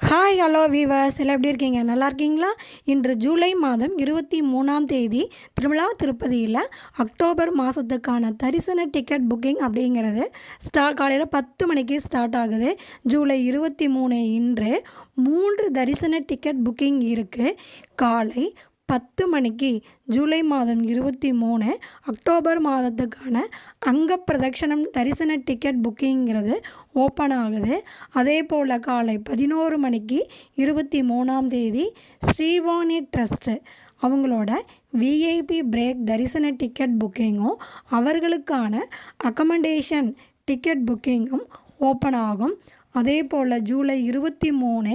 Hi hello viewers எல்லாம் எப்படி இருக்கீங்க? நல்லா இருக்கீங்களா? இன்று ஜூலை மாதம் இருபத்தி மூணாம் தேதி திருவிழா திருப்பதியில் அக்டோபர் மாதத்துக்கான தரிசன டிக்கெட் புக்கிங் அப்படிங்கிறது ஸ்டா காலையில் பத்து மணிக்கு ஸ்டார்ட் ஆகுது. ஜூலை இருபத்தி மூணு இன்று மூன்று தரிசன டிக்கெட் புக்கிங் இருக்குது காலை பத்து மணிக்கு ஜூலை மாதம் இருபத்தி மூணு அக்டோபர் மாதத்துக்கான அங்க பிரதட்சணம் தரிசன டிக்கெட் புக்கிங்கிறது ஓப்பன் ஆகுது. அதே போல் காலை பதினோரு மணிக்கு இருபத்தி மூணாம் தேதி ஸ்ரீவாணி ட்ரஸ்ட்டு அவங்களோட விஐபி பிரேக் தரிசன டிக்கெட் புக்கிங்கும் அவர்களுக்கான அக்கமண்டேஷன் டிக்கெட் புக்கிங்கும் ஓப்பன் ஆகும். அதே போல் ஜூலை இருபத்தி மூணு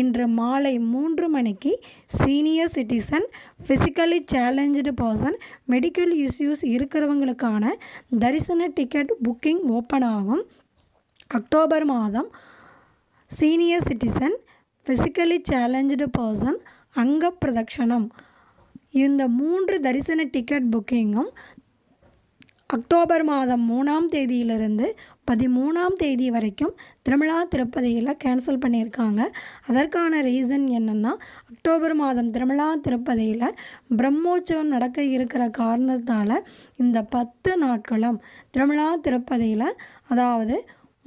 இன்று மாலை மூன்று மணிக்கு senior citizen physically challenge person medical issues இருக்கிறவங்களுக்கான தரிசன டிக்கெட் புக்கிங் ஓப்பன் ஆகும். அக்டோபர் மாதம் senior citizen physically challenge person அங்க பிரதட்சணம். இந்த மூன்று தரிசன டிக்கெட் புக்கிங்கும் அக்டோபர் மாதம் மூணாம் தேதியிலிருந்து பதிமூணாம் தேதி வரைக்கும் திருமலா திருப்பதியில் கேன்சல் பண்ணியிருக்காங்க. அதற்கான ரீசன் என்னென்னா அக்டோபர் மாதம் திருமலா திருப்பதியில் பிரம்மோற்சவம் நடக்க இருக்கிற காரணத்தால் இந்த பத்து நாட்களும் திருமலா திருப்பதியில் அதாவது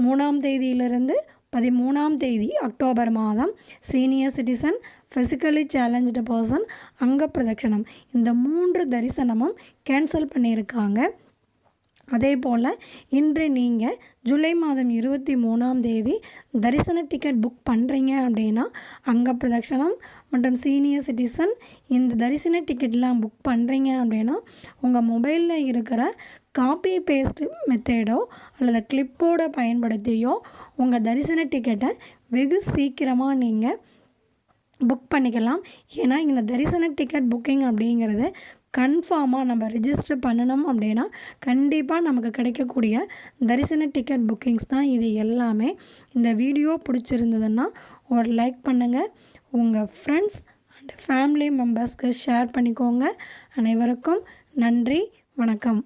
மூணாம் தேதியிலிருந்து பதிமூணாம் தேதி அக்டோபர் மாதம் senior citizen physically challenge person அங்க பிரதட்சணம். இந்த மூன்று தரிசனமும் கேன்சல் பண்ணியிருக்காங்க. அதே போல் இன்று நீங்கள் ஜூலை மாதம் இருபத்தி மூணாம் தேதி தரிசன டிக்கெட் புக் பண்ணுறீங்க அப்படின்னா அங்க பிரதட்சணம் மற்றும் சீனியர் சிட்டிசன் இந்த தரிசன டிக்கெட்லாம் புக் பண்ணுறீங்க அப்படின்னா உங்கள் மொபைலில் இருக்கிற காப்பி பேஸ்ட் மெத்தேடோ அல்லது கிளிப்போட பயன்படுத்தியோ உங்கள் தரிசன டிக்கெட்டை வெகு சீக்கிரமாக நீங்கள் புக் பண்ணிக்கலாம். ஏன்னா இந்த தரிசன டிக்கெட் புக்கிங் அப்படிங்கிறது கன்ஃபார்மாக நம்ம ரிஜிஸ்டர் பண்ணணும் அப்படின்னா கண்டிப்பாக நமக்கு கிடைக்கக்கூடிய தரிசன டிக்கெட் புக்கிங்ஸ் தான் இது எல்லாமே. இந்த வீடியோ பிடிச்சிருந்ததுன்னா ஒரு லைக் பண்ணுங்கள் உங்கள் ஃப்ரெண்ட்ஸ் அண்ட் ஃபேமிலி மெம்பர்ஸ்க்கு ஷேர் பண்ணிக்கோங்க. அனைவருக்கும் நன்றி வணக்கம்.